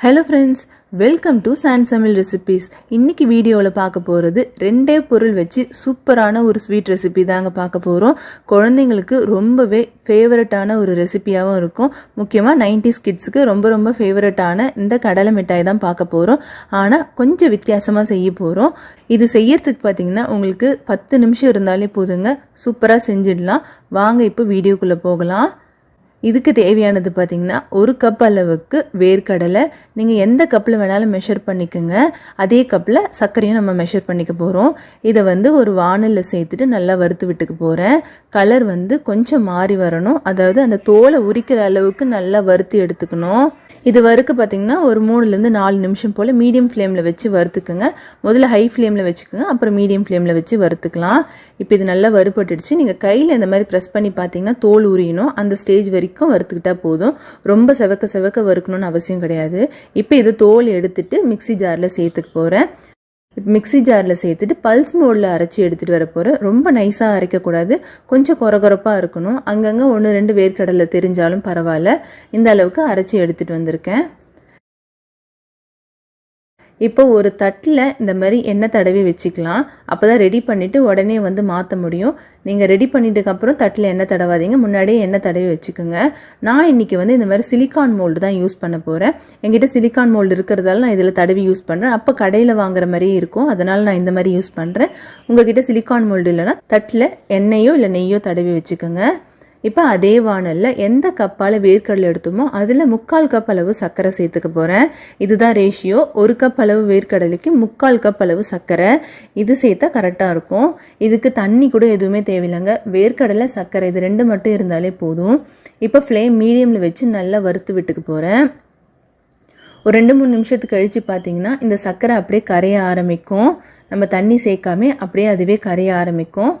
Hello friends welcome to சாண்ட் சமையல் recipes இன்றைக்கி வீடியோவில் பார்க்க போகிறது ரெண்டே பொருள் வச்சு சூப்பரான ஒரு ஸ்வீட் ரெசிபி தாங்க பார்க்க போகிறோம் குழந்தைங்களுக்கு ரொம்பவே ஃபேவரட்டான ஒரு ரெசிபியாகவும் இருக்கும். முக்கியமாக நைன்டிஸ் கிட்ஸுக்கு ரொம்ப ரொம்ப ஃபேவரட்டான இந்த கடலை மிட்டாய் தான் பார்க்க போகிறோம் ஆனால் கொஞ்சம் வித்தியாசமாக செய்ய போகிறோம் இது செய்யறதுக்கு பார்த்தீங்கன்னா உங்களுக்கு பத்து நிமிஷம் இருந்தாலே போதுங்க. சூப்பராக செஞ்சிடலாம். வாங்க இப்போ வீடியோக்குள்ளே போகலாம். இதுக்கு தேவையானது பார்த்தீங்கன்னா ஒரு கப் அளவுக்கு வேர்க்கடலை. நீங்கள் எந்த கப்பில் வேணாலும் மெஷர் பண்ணிக்கோங்க. அதே கப்பில் சர்க்கரையும் நம்ம மெஷர் பண்ணிக்க போகிறோம் இதை வந்து ஒரு வானலில் சேர்த்துட்டு நல்லா வறுத்து விட்டுக்க போகிறேன் கலர் வந்து கொஞ்சம் மாறி வரணும். அதாவது அந்த தோலை உரிக்கிற அளவுக்கு நல்லா வறுத்து எடுத்துக்கணும். இது வறுக்க பார்த்தீங்கன்னா ஒரு மூணுலேருந்து நாலு நிமிஷம் போல் மீடியம் ஃப்ளேமில் வச்சு வறுத்துக்குங்க. முதல்ல ஹை ஃப்ளேமில் வச்சுக்கோங்க. அப்புறம் மீடியம் ஃப்ளேமில் வச்சு வறுத்துக்கலாம். இப்போ இது நல்லா வறுபட்டுடுச்சு. நீங்கள் கையில் இந்த மாதிரி ப்ரெஸ் பண்ணி பார்த்தீங்கன்னா தோல் உரியணும். அந்த ஸ்டேஜ் வரைக்கும் வறுத்துக்கிட்டால் போதும். ரொம்ப செவக்க செவக்க வறுக்கணும்னு அவசியம் கிடையாது. இப்போ இது தோல் எடுத்துட்டு மிக்சி ஜாரில் சேர்த்துக்க போகிறேன் மிக்சி ஜாரில் சேர்த்துட்டு பல்ஸ் மோடில் அரைச்சி எடுத்துகிட்டு வர போகிறேன் ரொம்ப நைஸாக அரைக்கக்கூடாது கொஞ்சம் குறகுறப்பாக இருக்கணும். அங்கங்கே ஒன்று ரெண்டு வேர்க்கடலை தெரிஞ்சாலும் பரவாயில்ல. இந்த அளவுக்கு அரைச்சி எடுத்துகிட்டு வந்திருக்கேன். இப்போ ஒரு தட்டில் இந்த மாதிரி எண்ணெய் தடவி வச்சுக்கலாம். அப்போ தான் ரெடி பண்ணிவிட்டு உடனே வந்து மாற்ற முடியும். நீங்கள் ரெடி பண்ணிட்டதுக்கப்புறம் தட்டில் எண்ணெய் தடவாதீங்க. முன்னாடியே எண்ணெய் தடவி வச்சுக்கோங்க. நான் இன்றைக்கி வந்து இந்த மாதிரி சிலிக்கான் மோல்டு தான் யூஸ் பண்ண போகிறேன் என்கிட்ட சிலிக்கான் மோல்டு இருக்கிறதால நான் இதில் தடவி யூஸ் பண்ணுறேன் அப்போ கடையில் வாங்குற மாதிரியே இருக்கும். அதனால் நான் இந்த மாதிரி யூஸ் பண்ணுறேன் உங்ககிட்ட சிலிக்கான் மோல்டு இல்லைன்னா தட்டில் எண்ணெயோ இல்லை நெய்யோ தடவி வச்சுக்கோங்க. இப்போ அதே வானலில் எந்த கப்பால் வேர்க்கடலை எடுத்தோமோ அதில் முக்கால் கப் அளவு சர்க்கரை சேர்த்துக்க போகிறேன் இதுதான் ரேஷியோ ஒரு கப் அளவு வேர்க்கடலைக்கு முக்கால் கப் அளவு சர்க்கரை. இது சேர்த்தா கரெக்டாக இருக்கும். இதுக்கு தண்ணி கூட எதுவுமே தேவையில்லைங்க. வேர்க்கடலை சர்க்கரை இது ரெண்டு மட்டும் இருந்தாலே போதும். இப்போ ஃப்ளேம் மீடியமில் வச்சு நல்லா வறுத்து விட்டுக்கு போகிறேன் ஒரு ரெண்டு மூணு நிமிஷத்துக்கு கழித்து பார்த்தீங்கன்னா இந்த சர்க்கரை அப்படியே கரைய ஆரம்பிக்கும். நம்ம தண்ணி சேர்க்காமே அப்படியே அதுவே கரைய ஆரம்பிக்கும்.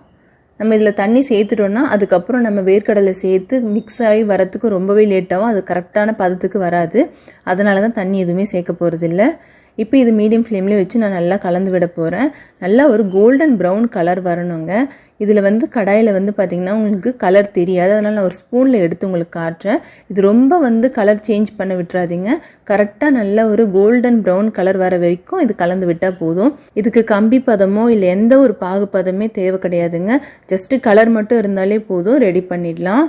நம்ம இதில் தண்ணி சேர்த்துட்டோன்னா அதுக்கப்புறம் நம்ம வேர்க்கடலை சேர்த்து மிக்ஸ் ஆகி வரத்துக்கு ரொம்பவே லேட்டாகும் அது கரெக்டான பதத்துக்கு வராது. அதனால தான் தண்ணி எதுவுமே சேர்க்க போகிறதில்ல இப்போ இது மீடியம் ஃப்ளேம்லேயே வச்சு நான் நல்லா கலந்து விட போகிறேன் நல்லா ஒரு கோல்டன் ப்ரௌன் கலர் வரணுங்க. இதில் வந்து கடாயில் வந்து பார்த்திங்கன்னா உங்களுக்கு கலர் தெரியாது. அதனால் நான் ஒரு ஸ்பூனில் எடுத்து உங்களுக்கு காட்டுறேன். இது ரொம்ப வந்து கலர் சேஞ்ச் பண்ண விட்டுறாதீங்க. கரெக்டாக நல்ல ஒரு கோல்டன் ப்ரௌன் கலர் வர வரைக்கும் இது கலந்து விட்டால் போதும். இதுக்கு கம்பி பதமோ இல்லை எந்த ஒரு பாகு பதமே தேவை கிடையாதுங்க. ஜஸ்ட்டு கலர் மட்டும் இருந்தாலே போதும். ரெடி பண்ணிடலாம்.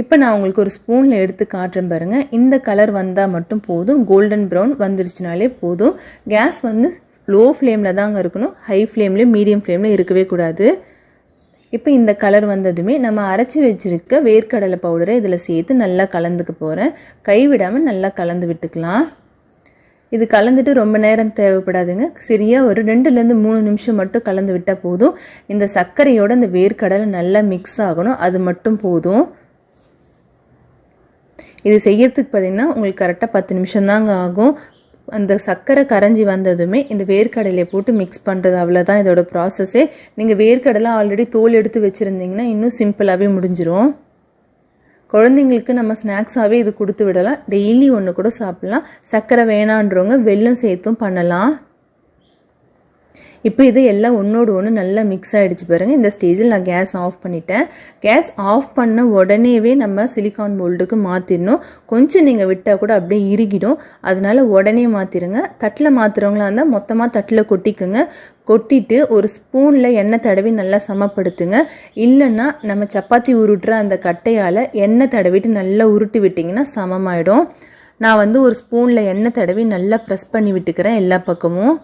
இப்போ நான் உங்களுக்கு ஒரு ஸ்பூனில் எடுத்து காட்டுறேன் பாருங்கள் இந்த கலர் வந்தால் மட்டும் போதும். கோல்டன் ப்ரௌன் வந்துருச்சுனாலே போதும். கேஸ் வந்து லோ ஃப்ளேமில் தாங்க இருக்கணும். ஹை ஃப்ளேம்லேயும் மீடியம் ஃப்ளேம்லேயும் இருக்கவே கூடாது. இப்போ இந்த கலர் வந்ததுமே நம்ம அரைச்சி வச்சுருக்க வேர்க்கடலை பவுடரை இதில் சேர்த்து நல்லா கலந்துக்க போகிறேன் கைவிடாமல் நல்லா கலந்து விட்டுக்கலாம். இது கலந்துட்டு ரொம்ப நேரம் தேவைப்படாதுங்க. சரியாக ஒரு ரெண்டுலேருந்து மூணு நிமிஷம் மட்டும் கலந்து விட்டால் போதும். இந்த சர்க்கரையோட இந்த வேர்க்கடலை நல்லா மிக்ஸ் ஆகணும். அது மட்டும் போதும். இது செய்யறதுக்கு பார்த்தீங்கன்னா உங்களுக்கு கரெக்டாக பத்து நிமிஷம் தாங்க ஆகும். அந்த சர்க்கரை கரைஞ்சி வந்ததுமே இந்த வேர்க்கடலையை போட்டு மிக்ஸ் பண்ணுறது அவ்வளோதான் இதோட ப்ராசஸ்ஸே நீங்கள் வேர்க்கடலை ஆல்ரெடி தோல் எடுத்து வச்சுருந்தீங்கன்னா இன்னும் சிம்பிளாகவே முடிஞ்சிரும். குழந்தைங்களுக்கு நம்ம ஸ்நாக்ஸாகவே இது கொடுத்து விடலாம். டெய்லி ஒன்று கூட சாப்பிட்லாம். சர்க்கரை வேணான்றவங்க வெள்ளம் சேர்த்தும் பண்ணலாம். இப்போ இது எல்லாம் ஒன்றோடு ஒன்று நல்லா மிக்ஸ் ஆகிடுச்சு பாருங்கள் இந்த ஸ்டேஜில் நான் கேஸ் ஆஃப் பண்ணிட்டேன். கேஸ் ஆஃப் பண்ண உடனேவே நம்ம சிலிக்கான் மோல்டுக்கு மாற்றிடணும் கொஞ்சம் நீங்கள் விட்டால் கூட அப்படியே இறுகிடும். அதனால உடனே மாற்றிடுங்க தட்டில் மாற்றுறவங்களா இருந்தால் மொத்தமாக தட்டில் கொட்டிக்குங்க. கொட்டிட்டு ஒரு ஸ்பூனில் எண்ணெய் தடவி நல்லா சமப்படுத்துங்க. இல்லைன்னா நம்ம சப்பாத்தி உருட்டுற அந்த கட்டையால் எண்ணெய் தடவிட்டு நல்லா உருட்டி விட்டிங்கன்னா சமமாயிடும். நான் வந்து ஒரு ஸ்பூனில் எண்ணெய் தடவி நல்லா ப்ரெஸ் பண்ணி விட்டுக்கிறேன் எல்லா பக்கமும்.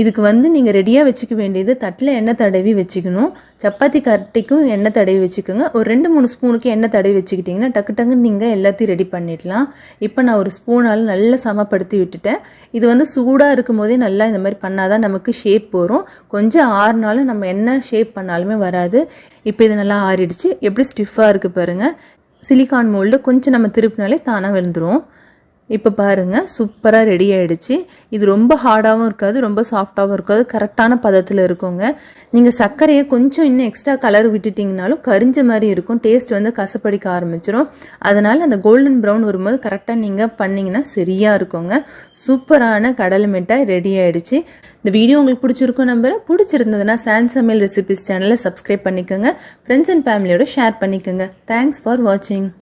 இதுக்கு வந்து நீங்கள் ரெடியாக வச்சுக்க வேண்டியது தட்டில் எண்ணெய் தடவி வச்சுக்கணும். சப்பாத்தி கட்டைக்கும் எண்ணெய் தடவி வச்சுக்கோங்க. ஒரு ரெண்டு மூணு ஸ்பூனுக்கு எண்ணெய் தடவி வச்சுக்கிட்டிங்கன்னா டக்கு டக்குன்னு நீங்கள் எல்லாத்தையும் ரெடி பண்ணிடலாம். இப்போ நான் ஒரு ஸ்பூனால் நல்லா சமப்படுத்தி விட்டுட்டேன். இது வந்து சூடாக இருக்கும் போதே நல்லா இந்த மாதிரி பண்ணாதான் நமக்கு ஷேப் வரும். கொஞ்சம் ஆறுனாலும் நம்ம என்ன ஷேப் பண்ணாலுமே வராது. இப்போ இது நல்லா ஆறிடுச்சு. எப்படி ஸ்டிஃபாக இருக்குது பாருங்கள் சிலிக்கான் மோல்டு கொஞ்சம் நம்ம திருப்பினாலே தானாக விழுந்துடும் இப்போ பாருங்கள் சூப்பராக ரெடி ஆகிடுச்சு இது ரொம்ப ஹார்டாகவும் இருக்காது ரொம்ப சாஃப்டாகவும் இருக்காது. கரெக்டான பதத்தில் இருக்குங்க. நீங்கள் சர்க்கரையை கொஞ்சம் இன்னும் எக்ஸ்ட்ரா கலர் விட்டுட்டிங்கனாலும் கரிஞ்ச மாதிரி இருக்கும். டேஸ்ட் வந்து கசப்படிக்க ஆரம்பிச்சிடும் அதனால் அந்த கோல்டன் ப்ரௌன் வரும்போது கரெக்டாக நீங்கள் பண்ணிங்கன்னா சரியாக இருக்குங்க. சூப்பரான கடலை மிட்டாய் ரெடி ஆகிடுச்சு இந்த வீடியோ உங்களுக்கு பிடிச்சிருக்கும் நம்புறேன். பிடிச்சிருந்ததுன்னா சான் சமையல் ரெசிபிஸ் சேனலை சப்ஸ்கிரைப் பண்ணிக்கோங்க. ஃப்ரெண்ட்ஸ் அண்ட் ஃபேமிலியோட ஷேர் பண்ணிக்கோங்க. தேங்க்ஸ் ஃபார் வாட்சிங்